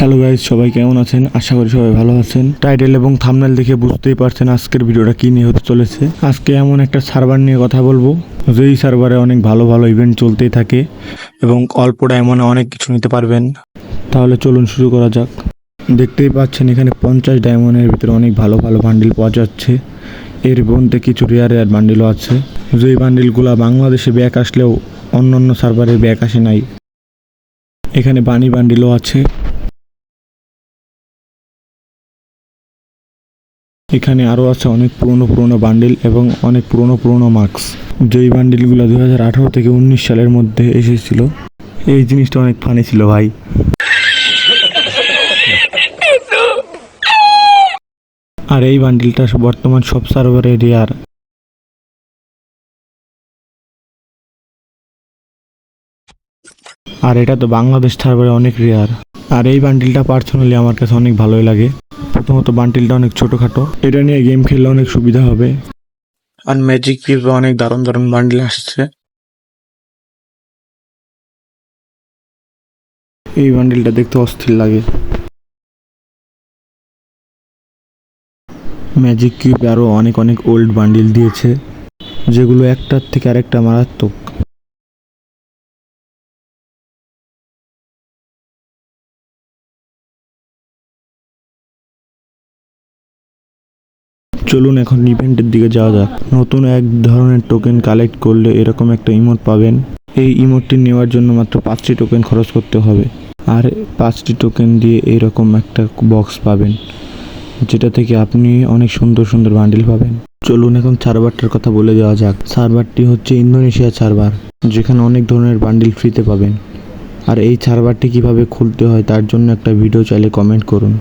Hello guys সবাই কেমন আছেন? আশা করি সবাই ভালো আছেন। টাইটেল এবং থামনেল দেখে বুঝতেই পারছেন আজকের ভিডিওটা কী নিয়ে হতে চলেছে। আজকে এমন একটা সার্ভার নিয়ে কথা বলব, যেই সার্ভারে অনেক ভালো ভালো ইভেন্ট চলতেই থাকে এবং অল্প ডায়মন্ডে অনেক কিছু নিতে পারবেন। তাহলে চলুন শুরু করা যাক। দেখতেই পাচ্ছেন এখানে পঞ্চাশ ডায়মন্ডের ভিতরে অনেক ভালো ভালো বান্ডিল পাওয়া যাচ্ছে। এর মধ্যে কিছু রেয়ার রেয়ার বান্ডিলও আছে। যেই বান্ডিলগুলো বাংলাদেশে ব্যাক আসলেও অন্য অন্য সার্ভারে ব্যাক আসে নাই। এখানে বানি বান্ডিলও আছে। এখানে আরও আছে অনেক পুরনো পুরনো বান্ডিল এবং অনেক পুরনো পুরনো মার্কস যেই বান্ডিলগুলো দু হাজার আঠারো থেকে উনিশ সালের মধ্যে এসেছিল, এই জিনিসটা অনেক ফানি ছিল ভাই। আর এই বান্ডিলটা বর্তমান সব সার্ভারে রেয়ার আর এটা তো বাংলাদেশ সার্ভারে অনেক রেয়ার আর এই বান্ডিলটা পার্সোনালি আমার কাছে অনেক ভালোই লাগে। প্রথমত বান্ডিলটা অনেক ছোটোখাটো। এটা নিয়ে গেম খেললে অনেক সুবিধা হবে। আর ম্যাজিক কিউবে অনেক দারুণ দারুণ বান্ডিল আসছে। এই বান্ডিলটা দেখতে অস্থির লাগে। ম্যাজিক কিউবে আরও অনেক অনেক ওল্ড বান্ডিল দিয়েছে যেগুলো একটার থেকে আরেকটা মারাত্মক। চলুন এখন ইভেন্টের দিকে যাওয়া যাক। নতুন এক ধরনের টোকেন কালেক্ট করলে এরকম একটা ইমোট পাবেন। এই ইমোটটি নেওয়ার জন্য মাত্র পাঁচটি টোকেন খরচ করতে হবে। আর পাঁচটি টোকেন দিয়ে এরকম একটা বক্স পাবেন, যেটা থেকে আপনি অনেক সুন্দর সুন্দর বান্ডিল পাবেন। চলুন এখন সার্ভারটার কথা বলে দেওয়া যাক। সার্ভারটি হচ্ছে ইন্দোনেশিয়া সার্ভার যেখানে অনেক ধরনের বান্ডিল ফ্রিতে পাবেন। আর এই সার্ভারটি কীভাবে খুলতে হয় তার জন্য একটা ভিডিও চাইলে কমেন্ট করুন।